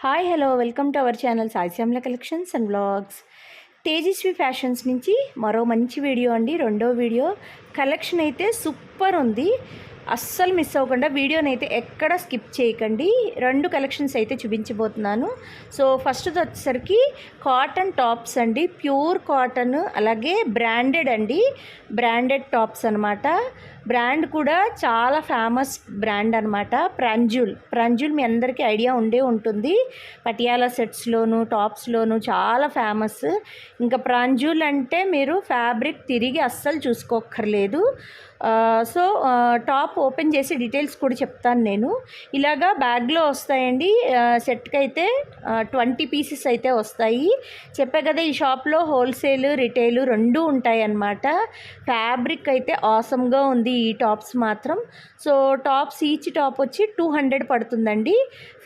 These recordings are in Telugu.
Hi hello welcome to our channel Saishyamla collections and blogs Tejaswi fashions నుంచి మరో మంచి వీడియో అండి రెండో వీడియో కలెక్షన్ అయితే సూపర్ ఉంది అస్సలు మిస్ అవ్వకుండా వీడియోని అయితే ఎక్కడ స్కిప్ చేయకండి. రెండు కలెక్షన్స్ అయితే చూపించబోతున్నాను. సో ఫస్ట్ది వచ్చేసరికి కాటన్ టాప్స్ అండి. ప్యూర్ కాటన్ అలాగే బ్రాండెడ్ అండి. బ్రాండెడ్ టాప్స్ అనమాట బ్రాండ్ కూడా చాలా ఫేమస్ బ్రాండ్ అనమాట ప్రంజుల్. ప్రంజుల్ మీ అందరికీ ఐడియా ఉండే ఉంటుంది. పటియాలా సెట్స్లోను టాప్స్లోను చాలా ఫేమస్. ఇంకా ప్రాంజుల్ అంటే మీరు ఫ్యాబ్రిక్ తిరిగి అస్సలు చూసుకోక్కర్లేదు. సో టాప్ ఓపెన్ చేసి డీటెయిల్స్ కూడా చెప్తాను నేను. ఇలాగా బ్యాగ్లో వస్తాయండి. సెట్కి అయితే ట్వంటీ పీసెస్ అయితే వస్తాయి. చెప్పే కదా ఈ షాప్లో హోల్సేల్ రిటైల్ రెండు ఉంటాయి అన్నమాట ఫ్యాబ్రిక్ అయితే ఆసమ్గా ఉంది ఈ టాప్స్ మాత్రం. సో టాప్స్ ఈచ్ టాప్ వచ్చి టూ హండ్రెడ్ పడుతుందండి.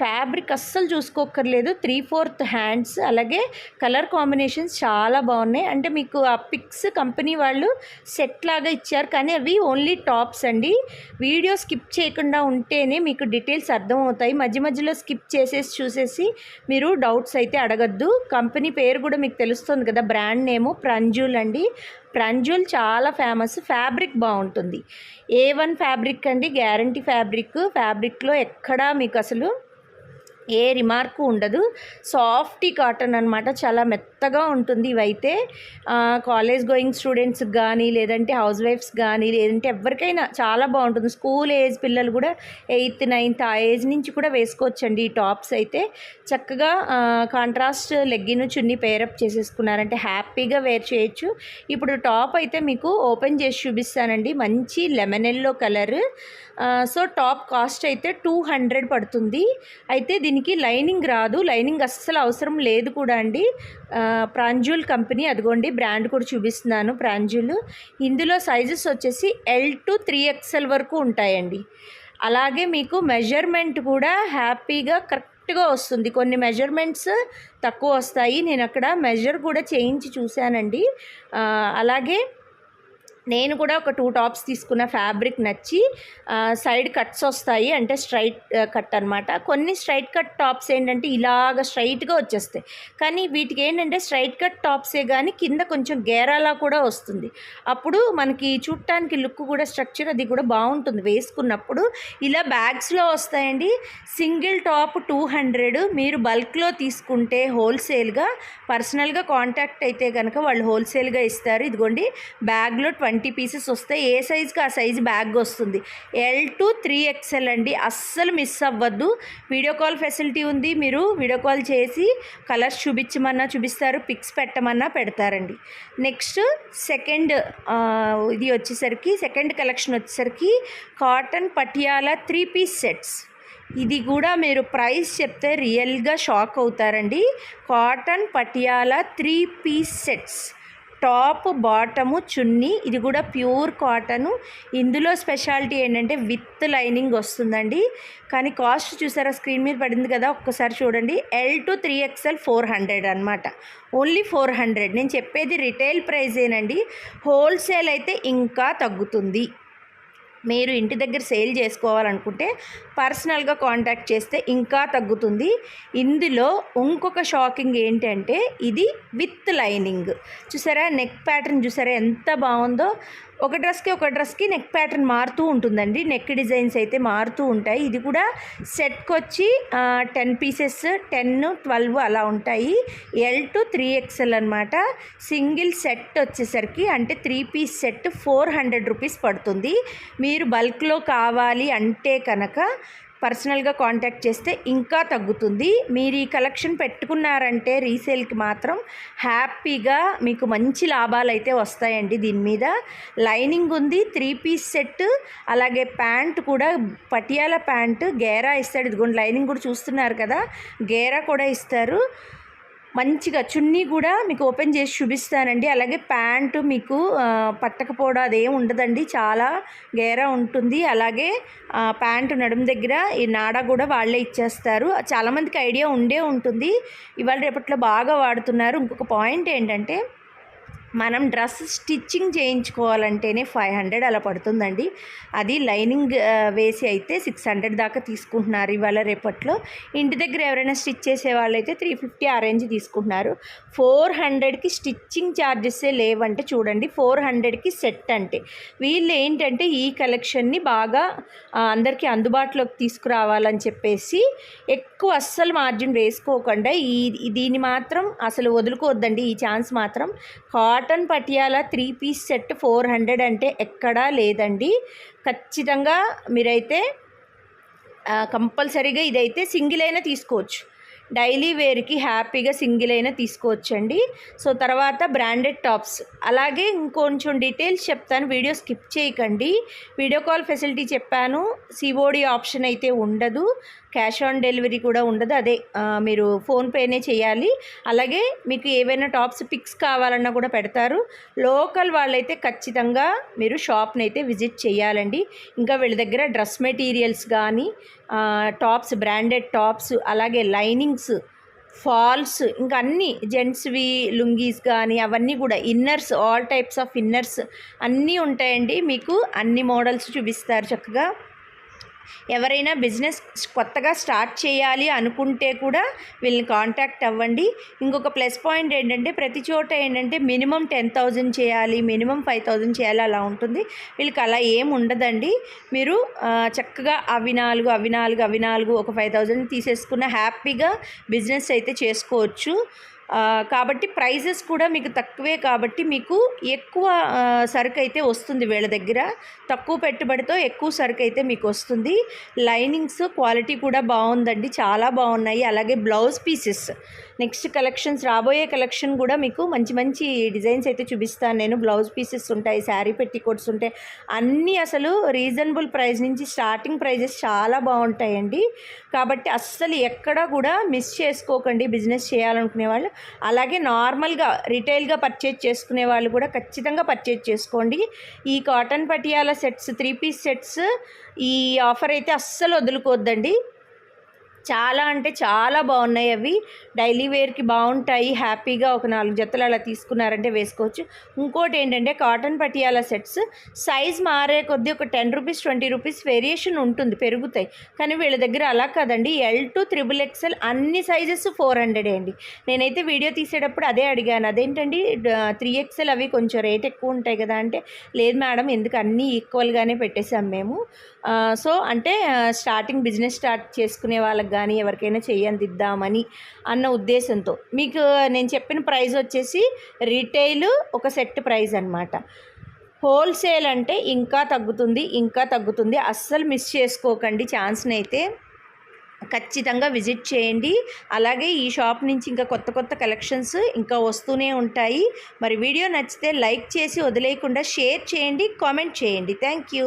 ఫ్యాబ్రిక్ అస్సలు చూసుకోక్కర్లేదు. Three fourth hands. అలాగే కలర్ కాంబినేషన్స్ చాలా బాగున్నాయి. అంటే మీకు ఆ పిక్స్ కంపెనీ వాళ్ళు సెట్ లాగా ఇచ్చారు. కానీ అవి ఓన్లీ టాప్స్ అండి. వీడియో స్కిప్ చేయకుండా ఉంటేనే మీకు డీటెయిల్స్ అర్థమవుతాయి. మధ్య మధ్యలో స్కిప్ చేసేసి చూసేసి మీరు డౌట్స్ అయితే అడగద్దు. కంపెనీ పేరు కూడా మీకు తెలుస్తుంది కదా బ్రాండ్ నేము ప్రంజుల్ అండి. ప్రంజుల్ చాలా ఫేమస్ ఫ్యాబ్రిక్ బాగుంటుంది. ఏ వన్ ఫ్యాబ్రిక్ అండి? Guarantee fabric. ఫ్యాబ్రిక్లో ఎక్కడా మీకు అసలు ఏ రిమార్కు ఉండదు. సాఫ్టీ కాటన్ అనమాట చాలా మెత్తగా ఉంటుంది ఇవైతే. కాలేజ్ గోయింగ్ స్టూడెంట్స్కి కానీ లేదంటే హౌస్ వైఫ్స్ కానీ లేదంటే ఎవరికైనా చాలా బాగుంటుంది. స్కూల్ ఏజ్ పిల్లలు కూడా ఎయిత్ నైన్త్ ఆ ఏజ్ నుంచి కూడా వేసుకోవచ్చండి ఈ టాప్స్ అయితే. చక్కగా contrast legging chunni pair up చేసేసుకున్నారంటే హ్యాపీగా వేర్ చేయొచ్చు. ఇప్పుడు టాప్ అయితే మీకు ఓపెన్ చేసి చూపిస్తానండి. మంచి lemon yellow colour. So top cost అయితే టూ హండ్రెడ్ పడుతుంది. అయితే దీని దీనికి లైనింగ్ రాదు. లైనింగ్ అస్సలు అవసరం లేదు కూడా అండి. ప్రాంజుల్ కంపెనీ అదిగోండి బ్రాండ్ కూడా చూపిస్తున్నాను ప్రాంజుల్. ఇందులో సైజెస్ వచ్చేసి ఎల్ టు త్రీ ఎక్స్ఎల్ వరకు ఉంటాయండి. అలాగే మీకు మెజర్మెంట్ కూడా హ్యాపీగా కరెక్ట్గా వస్తుంది. కొన్ని మెజర్మెంట్స్ తక్కువ వస్తాయి. నేను అక్కడ మెజర్ కూడా చేయించి చూశానండి. అలాగే నేను కూడా ఒక టూ టాప్స్ తీసుకున్న ఫ్యాబ్రిక్ నచ్చి సైడ్ కట్స్ వస్తాయి. అంటే స్ట్రైట్ కట్ అనమాట కొన్ని స్ట్రైట్ కట్ టాప్స్ ఏంటంటే ఇలాగ స్ట్రైట్గా వచ్చేస్తాయి. కానీ వీటికి ఏంటంటే స్ట్రైట్ కట్ టాప్సే కానీ కింద కొంచెం గేరాలా కూడా వస్తుంది. అప్పుడు మనకి చూడటానికి లుక్ కూడా స్ట్రక్చర్ అది కూడా బాగుంటుంది. వేసుకున్నప్పుడు ఇలా బ్యాగ్స్లో వస్తాయండి. Single top two hundred. మీరు బల్క్లో తీసుకుంటే హోల్సేల్గా పర్సనల్గా కాంటాక్ట్ అయితే కనుక వాళ్ళు హోల్సేల్గా ఇస్తారు. ఇదిగోండి బ్యాగ్లో ట్వంటీ ట్వంటీ పీసెస్ వస్తే ఏ సైజ్కి ఆ సైజ్ బ్యాగ్ వస్తుంది. ఎల్ టు త్రీ ఎక్స్ఎల్ అండి. అస్సలు మిస్ అవ్వద్దు. వీడియో కాల్ ఫెసిలిటీ ఉంది. మీరు వీడియో కాల్ చేసి కలర్స్ చూపించమన్నా చూపిస్తారు. పిక్స్ పెట్టమన్నా పెడతారండి. నెక్స్ట్ సెకండ్ ఇది వచ్చేసరికి సెకండ్ కలెక్షన్ వచ్చేసరికి cotton Patiala three piece sets. ఇది కూడా మీరు ప్రైస్ చెప్తే రియల్గా షాక్ అవుతారండి. Cotton Patiala three piece sets. Top bottom chunni. ఇది కూడా ప్యూర్ కాటను. ఇందులో స్పెషాలిటీ ఏంటంటే విత్ లైనింగ్ వస్తుందండి. కానీ కాస్ట్ చూసారా స్క్రీన్ మీద పడింది కదా ఒక్కసారి చూడండి. L to three XL four hundred అనమాట ఓన్లీ ఫోర్ హండ్రెడ్ నేను చెప్పేది రిటైల్ ప్రైజేనండి హోల్సేల్ అయితే ఇంకా తగ్గుతుంది. మీరు ఇంటి దగ్గర సేల్ చేసుకోవాలనుకుంటే పర్సనల్గా కాంటాక్ట్ చేస్తే ఇంకా తగ్గుతుంది. ఇందులో ఇంకొక షాకింగ్ ఏంటంటే ఇది విత్ లైనింగ్. చూసారా? నెక్ ప్యాటర్న్ చూసారా? ఎంత బాగుందో. ఒక డ్రెస్కి ఒక డ్రెస్కి నెక్ ప్యాటర్న్ మారుతూ ఉంటుందండి. నెక్ డిజైన్స్ అయితే మారుతూ ఉంటాయి. ఇది కూడా సెట్కి వచ్చి టెన్ పీసెస్ టెన్ ట్వెల్వ్ అలా ఉంటాయి. ఎల్ టు త్రీ ఎక్స్ఎల్ అనమాట సింగిల్ సెట్ వచ్చేసరికి అంటే three piece set four hundred rupees పడుతుంది. మీరు బల్క్లో కావాలి అంటే కనుక పర్సనల్గా కాంటాక్ట్ చేస్తే ఇంకా తగ్గుతుంది. మీరు ఈ కలెక్షన్ పెట్టుకున్నారంటే రీసేల్కి మాత్రం హ్యాపీగా మీకు మంచి లాభాలు అయితే వస్తాయండి దీని మీద. లైనింగ్ ఉంది త్రీ పీస్ సెట్ అలాగే ప్యాంట్ కూడా పటియాల ప్యాంట్ గేరా ఇస్తాడు. ఇదిగోండి లైనింగ్ కూడా చూస్తున్నారు కదా గేరా కూడా ఇస్తారు. మంచిగా చున్నీ కూడా మీకు ఓపెన్ చేసి చూపిస్తానండి. అలాగే ప్యాంటు మీకు పట్టకపోవడం అదేం ఉండదండి. చాలా గేరా ఉంటుంది. అలాగే ప్యాంటు నడుము దగ్గర ఈ నాడా కూడా వాళ్ళే ఇచ్చేస్తారు. చాలామందికి ఐడియా ఉండే ఉంటుంది. ఇవాళ రేపట్లో బాగా వాడుతున్నారు. ఇంకొక పాయింట్ ఏంటంటే మనం డ్రెస్ స్టిచ్చింగ్ చేయించుకోవాలంటేనే ఫైవ్ హండ్రెడ్ అలా పడుతుందండి. అది లైనింగ్ వేసి అయితే సిక్స్ హండ్రెడ్ దాకా తీసుకుంటున్నారు ఇవాళ రేపట్లో. ఇంటి దగ్గర ఎవరైనా స్టిచ్ చేసే వాళ్ళైతే త్రీ ఫిఫ్టీ ఆ రేంజ్ తీసుకుంటున్నారు. ఫోర్ హండ్రెడ్కి స్టిచ్చింగ్ ఛార్జెసే లేవంటే చూడండి ఫోర్ హండ్రెడ్కి సెట్ అంటే. వీళ్ళు ఏంటంటే ఈ కలెక్షన్ని బాగా అందరికీ అందుబాటులోకి తీసుకురావాలని చెప్పేసి ఎక్కువ అస్సలు మార్జిన్ వేసుకోకుండా ఈ దీన్ని మాత్రం అసలు వదులుకోవద్దండి. ఈ ఛాన్స్ మాత్రం cotton Patiala three piece set four hundred అంటే ఎక్కడా లేదండి. ఖచ్చితంగా మీరైతే కంపల్సరీగా ఇదైతే సింగిల్ అయినా తీసుకోవచ్చు. డైలీ వేర్కి హ్యాపీగా సింగిల్ అయినా తీసుకోవచ్చండి. సో తర్వాత బ్రాండెడ్ టాప్స్. అలాగే ఇంకొంచెం డీటెయిల్స్ చెప్తాను. వీడియో స్కిప్ చేయకండి. వీడియో కాల్ ఫెసిలిటీ చెప్పాను. సిఓడి ఆప్షన్ అయితే ఉండదు. క్యాష్ ఆన్ డెలివరీ కూడా ఉండదు. అదే మీరు ఫోన్పేనే చేయాలి. అలాగే మీకు ఏవైనా టాప్స్ పిక్స్ కావాలన్నా కూడా పెడతారు. లోకల్ వాళ్ళైతే ఖచ్చితంగా మీరు షాప్ని అయితే విజిట్ చేయాలండి. ఇంకా వీళ్ళ దగ్గర డ్రెస్ మెటీరియల్స్ కానీ టాప్స్ బ్రాండెడ్ టాప్స్ అలాగే లైనింగ్స్ ఫాల్స్ ఇంకా అన్ని జెంట్స్వి లుంగీస్ కానీ అవన్నీ కూడా inners all types of inners అన్నీ ఉంటాయండి. మీకు అన్ని మోడల్స్ చూపిస్తారు చక్కగా. ఎవరైనా బిజినెస్ కొత్తగా స్టార్ట్ చేయాలి అనుకుంటే కూడా వీళ్ళని కాంటాక్ట్ అవ్వండి. ఇంకొక ప్లస్ పాయింట్ ఏంటంటే ప్రతి చోట ఏంటంటే మినిమం టెన్ థౌజండ్ చేయాలి మినిమం ఫైవ్ థౌజండ్ చేయాలి అలా ఉంటుంది. వీళ్ళకి అలా ఏం ఉండదండి. మీరు చక్కగా అవి నాలుగు అవి నాలుగు అవి నాలుగు ఒక ఫైవ్ థౌజండ్ తీసేసుకున్న హ్యాపీగా బిజినెస్ అయితే చేసుకోవచ్చు. కాబట్టి ప్రైజెస్ కూడా మీకు తక్కువే కాబట్టి మీకు ఎక్కువ సరుకు అయితే వస్తుంది వీళ్ళ దగ్గర. తక్కువ పెట్టుబడితో ఎక్కువ సరుకు అయితే మీకు వస్తుంది. లైనింగ్స్ క్వాలిటీ కూడా బాగుందండి. చాలా బాగున్నాయి. అలాగే బ్లౌజ్ పీసెస్. నెక్స్ట్ కలెక్షన్స్ రాబోయే కలెక్షన్ కూడా మీకు మంచి మంచి డిజైన్స్ అయితే చూపిస్తాను నేను. బ్లౌజ్ పీసెస్ ఉంటాయి శారీ పెట్టికోట్స్ ఉంటాయి. అన్నీ అసలు రీజనబుల్ ప్రైస్ నుంచి స్టార్టింగ్ ప్రైజెస్ చాలా బాగుంటాయండి. కాబట్టి అస్సలు ఎక్కడా కూడా మిస్ చేసుకోకండి. బిజినెస్ చేయాలనుకునే వాళ్ళు అలాగే నార్మల్గా రిటైల్గా పర్చేజ్ చేసుకునే వాళ్ళు కూడా ఖచ్చితంగా పర్చేజ్ చేసుకోండి. ఈ cotton Patiala sets three piece sets ఈ ఆఫర్ అయితే అస్సలు వదులుకోవద్దండి చాలా అంటే చాలా బాగున్నాయి అవి. డైలీ వేర్కి బాగుంటాయి. హ్యాపీగా ఒక నాలుగు జతలు అలా తీసుకున్నారంటే వేసుకోవచ్చు. ఇంకోటి ఏంటంటే కాటన్ పటియాల సెట్స్. సైజ్ మారే కొద్దీ ఒక ten rupees twenty rupees variation ఉంటుంది పెరుగుతాయి. కానీ వీళ్ళ దగ్గర అలా కాదండి. ఎల్ టు త్రిబుల్ ఎక్స్ఎల్ అన్ని సైజెస్ ఫోర్ హండ్రెడ్ అండి. నేనైతే వీడియో తీసేటప్పుడు అదే అడిగాను. అదేంటండి? త్రీ ఎక్స్ఎల్ అవి కొంచెం రేట్ ఎక్కువ ఉంటాయి కదా అంటే లేదు మేడం ఎందుకు అన్నీ ఈక్వల్గానే పెట్టేసాం మేము. సో అంటే స్టార్టింగ్ బిజినెస్ స్టార్ట్ చేసుకునే వాళ్ళకి కానీ ఎవరికైనా చేయందిద్దామని అన్న ఉద్దేశంతో. మీకు నేను చెప్పిన ప్రైస్ వచ్చేసి రీటైల్ ఒక సెట్ ప్రైస్ అనమాట హోల్సేల్ అంటే ఇంకా తగ్గుతుంది ఇంకా తగ్గుతుంది. అస్సలు మిస్ చేసుకోకండి. ఛాన్స్ని అయితే ఖచ్చితంగా విజిట్ చేయండి. అలాగే ఈ షాప్ నుంచి ఇంకా కొత్త కొత్త కలెక్షన్స్ ఇంకా వస్తూనే ఉంటాయి. మరి వీడియో నచ్చితే లైక్ చేసి వదిలేయకుండా షేర్ చేయండి కామెంట్ చేయండి. Thank you.